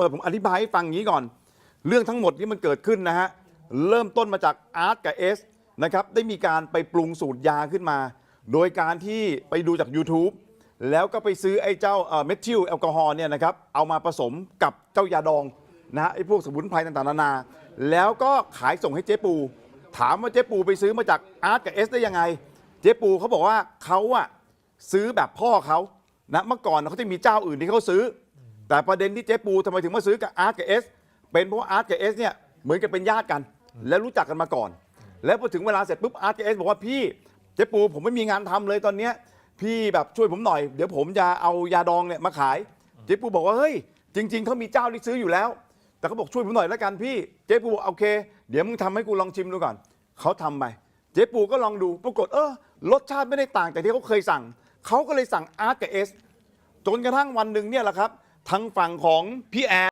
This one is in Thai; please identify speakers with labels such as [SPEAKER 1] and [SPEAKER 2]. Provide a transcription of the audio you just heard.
[SPEAKER 1] เปิดผมอธิบายให้ฟังอย่างนี้ก่อน เรื่องทั้งหมดที่มันเกิดขึ้นนะฮะเริ่มต้นมาจากอาร์ตกับเอสนะครับได้มีการไปปรุงสูตรยาขึ้นมา โดยการที่ไปดูจาก YouTube แล้วก็ไปซื้อไอ้เจ้าเมทิลแอลกอฮอล์เนี่ยนะครับเอามาผสมกับเจ้ายาดองนะฮะไอ้พวกสมุนไพรต่างๆนานา แล้วก็ขายส่งให้เจ๊ปู ถามว่าเจ๊ปูไปซื้อมาจากอาร์ตกับเอสได้ยังไง เจ๊ปูเขาบอกว่าเขาอะซื้อแบบพ่อเขานะเมื่อก่อนเขาจะมีเจ้าอื่นที่เขาซื้อ แต่ประเด็นที่เจ๊ปูทำไมถึงมาซื้อกับอาร์ตกับเอสเป็นเพราะว่าอาร์ตกับเอสเนี่ยเหมือนกับเป็นญาติกัน และรู้จักกันมาก่อน แล้วพอถึงเวลาเสร็จปุ๊บอาร์ตกับเอสบอกว่าพี่เจ๊ปูผมไม่มีงานทำเลยตอนเนี้ยพี่แบบช่วยผมหน่อยเดี๋ยวผมจะเอายาดองเนี่ยมาขายเจ๊ปูบอกว่าเฮ้ยจริง ๆเขามีเจ้าที่ซื้ออยู่แล้ว แต่เขาบอกช่วยผมหน่อยแล้วกันพี่เจ๊ปูบอกโอเค เดี๋ยวมึงทำให้กูลองชิมดูก่อนเขาทำไปเจ๊ปูก็ลองดูปรากฏเออรสชาติไม่ได้ต่างจากที่เขาเคยสั่งเขาก็เลยสั่งอาร์ตกับเอส จนกระทั่งวันหนึ่งเนี่ยแหละครับ ทางฝั่งของพี่แอน